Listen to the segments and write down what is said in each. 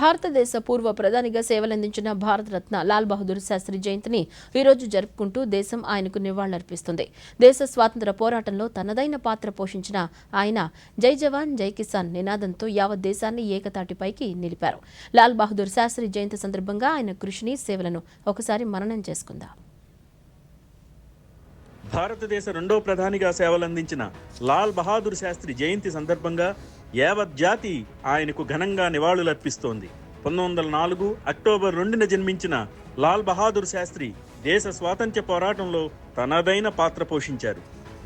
భారతదేశ పూర్వ ప్రధానిగా సేవలందించిన భారతరత్న లాల్ బహదూర్ శాస్త్రి జయంతిని ఈరోజు జరుపుకుంటూ దేశం ఆయనకు నివాళులర్పిస్తుంది. దేశ స్వాతంత్ర పోరాటంలో తనదైన పాత్ర పోషించిన ఆయన జై జవాన్ జై కిసాన్ నినాదంతో యావత్ దేశాన్ని ఏకతాటిపైకి నిలిపారు. లాల్ బహదూర్ శాస్త్రి జయంతి సందర్భంగా ఆయన కృషిని సేవలను ఒకసారి మననం చేసుకుందాం. భారతదేశ రెండో ప్రధానిగా సేవలందించిన లాల్ బహాదూర్ శాస్త్రి జయంతి సందర్భంగా యావత్ జాతి ఆయనకు ఘనంగా నివాళులర్పిస్తోంది. పంతొమ్మిది వందల నాలుగు అక్టోబర్ రెండున జన్మించిన లాల్ బహాదూర్ శాస్త్రి దేశ స్వాతంత్ర్య పోరాటంలో తనదైన పాత్ర పోషించారు.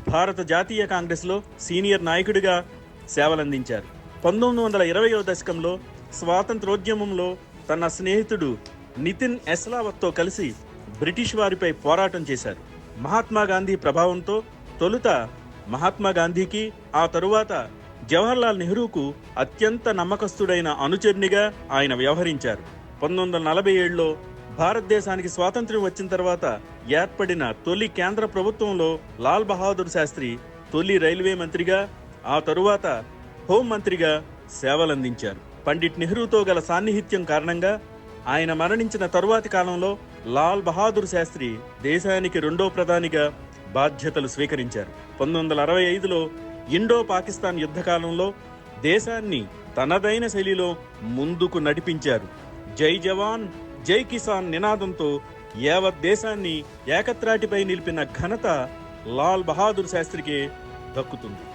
భారత జాతీయ కాంగ్రెస్లో సీనియర్ నాయకుడిగా సేవలందించారు. పంతొమ్మిది వందల ఇరవయో దశకంలో స్వాతంత్రోద్యమంలో తన స్నేహితుడు నితిన్ ఎస్లావత్తో కలిసి బ్రిటిష్ వారిపై పోరాటం చేశారు. మహాత్మా గాంధీ ప్రభావంతో తొలుత మహాత్మా గాంధీకి ఆ తరువాత జవహర్లాల్ నెహ్రూకు అత్యంత నమ్మకస్తుడైన అనుచరునిగా ఆయన వ్యవహరించారు. పంతొమ్మిది వందల నలభై ఏడులో భారతదేశానికి స్వాతంత్ర్యం వచ్చిన తర్వాత ఏర్పడిన తొలి కేంద్ర ప్రభుత్వంలో లాల్ బహాదూర్ శాస్త్రి తొలి రైల్వే మంత్రిగా ఆ తరువాత హోం మంత్రిగా సేవలందించారు. పండిట్ నెహ్రూతో గల సాన్నిహిత్యం కారణంగా ఆయన మరణించిన తరువాతి కాలంలో లాల్ బహాదూర్ శాస్త్రి దేశానికి రెండో ప్రధానిగా బాధ్యతలు స్వీకరించారు. పంతొమ్మిది వందల అరవై ఐదులో ఇండో పాకిస్తాన్ యుద్ధకాలంలో దేశాన్ని తనదైన శైలిలో ముందుకు నడిపించారు. జై జవాన్ జై కిసాన్ నినాదంతో యావత్ దేశాన్ని ఏకత్రాటిపై నిలిపిన ఘనత లాల్ బహాదూర్ శాస్త్రికే దక్కుతుంది.